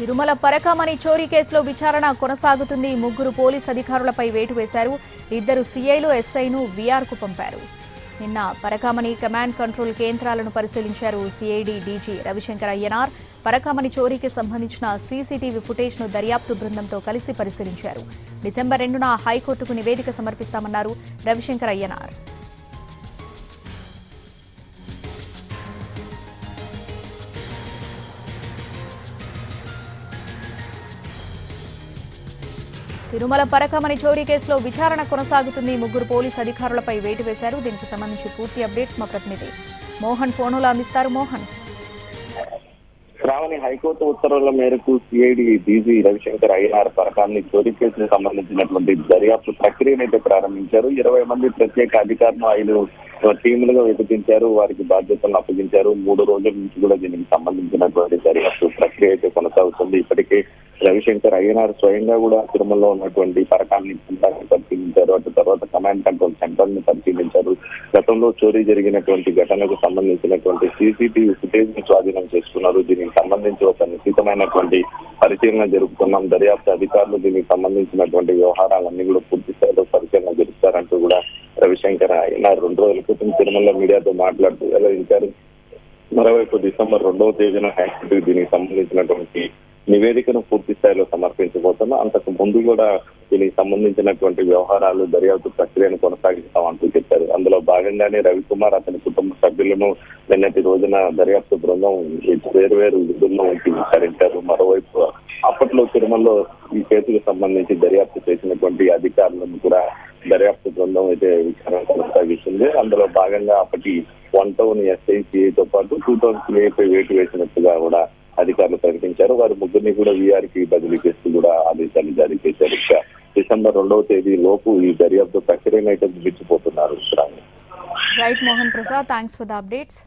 తిరుమల పరకామణి చోరీ కేసులో విచారణ కొనసాగుతుంది. ముగ్గురు పోలీస్ అధికారులపై వేటు వేశారు. ఇద్దరు సీఐలు ఎస్ఐను వీఆర్కు పంపారు. నిన్న పరకామణి కమాండ్ కంట్రోల్ కేంద్రాలను పరిశీలించారు సిఐడి డీజీ రవిశంకర్ అయ్యనార్. పరకామణి చోరీకి సంబంధించిన సీసీటీవీ ఫుటేజ్ను దర్యాప్తు బృందంతో కలిసి పరిశీలించారు. డిసెంబర్ రెండున హైకోర్టుకు నివేదిక సమర్పిస్తామన్నారు రవిశంకర్ అయ్యనార్. తిరుమల పరకమని చోరీ కేసులో విచారణ కొనసాగుతుంది. ముగ్గురు పోలీస్ అధికారులపై వేటు వేశారు. దీనికి సంబంధించి పూర్తి అప్డేట్స్ మా ప్రతినిధి మోహన్ ఫోనులో అందిస్తారు. మోహన్. శ్రావణి హైకోర్టు ఉత్తర్వుల మేరకు సిఐడి డీజీ రవిశంకర్ ఐఆర్ పరకాన్ని చోరీ కేసుకు సంబంధించినటువంటి దర్యాప్తు ప్రక్రియను అయితే ప్రారంభించారు. ఇరవై మంది ప్రత్యేక అధికారులు ఐదు టీములుగా విభజించారు వారికి బాధ్యతలను అప్పగించారు. మూడు రోజుల నుంచి కూడా దీనికి సంబంధించినటువంటి దర్యాప్తు ప్రక్రియ అయితే కొనసాగుతుంది. ఇప్పటికే రవిశంకర్ అయ్యనార్ స్వయంగా కూడా తిరుమలలో ఉన్నటువంటి పరకాన్ని పరిశీలించారు. అటు తర్వాత కమాండ్ కంట్రోల్ సెంటర్ని పరిశీలించారు. గతంలో చోరీ జరిగినటువంటి ఘటనకు సంబంధించినటువంటి సీసీటీవీ ఫుటేజ్ని స్వాధీనం చేసుకున్నారు. దీనికి సంబంధించి ఒక నిశ్చితమైనటువంటి పరిశీలన జరుపుతున్నాం దర్యాప్తు అధికారులు దీనికి సంబంధించినటువంటి వ్యవహారాలన్నీ కూడా పూర్తి స్థాయిలో పరిశీలన జరుపుతారంటూ కూడా రవిశంకర్ ఆయన రెండు రోజుల క్రితం తిరుమల మీడియాతో మాట్లాడుతూ వెల్లడించారు మరోవైపు డిసెంబర్ రెండవ తేదీన హైకోర్టు దీనికి సంబంధించినటువంటి నివేదికను పూర్తి స్థాయిలో సమర్పించబోతున్నా అంతకు ముందు కూడా దీనికి సంబంధించినటువంటి వ్యవహారాలు దర్యాప్తు ప్రక్రియను కొనసాగిస్తామంటూ చెప్పారు. అందులో భాగంగానే రవికుమార్ అతని కుటుంబ సభ్యులను నిన్నటి రోజున దర్యాప్తు బృందం వేరు వేరు విధుల్లో ఉంచి విచారించారు. మరోవైపు అప్పట్లో తిరుమలలో ఈ కేసుకు సంబంధించి దర్యాప్తు చేసినటువంటి అధికారులను కూడా దర్యాప్తు బృందం అయితే విచారణ కొనసాగిస్తుంది. అందులో భాగంగా అప్పటి వన్ టౌన్ ఎస్ఐసిఐతో పాటు టూ టౌన్ సిఐపై వేటు వేసినట్టుగా కూడా అధికారులు ప్రకటించారు. వారి ముగ్గురిని కూడా వీఆర్కి బదిలీ చేస్తూ కూడా ఆదేశాలు జారీ చేశారు. డిసెంబర్ రెండవ తేదీ లోపు ఈ దర్యాప్తు ప్రక్రియను అయితే ముగించిపోతున్నారు. Right Mohan Prasad thanks for the updates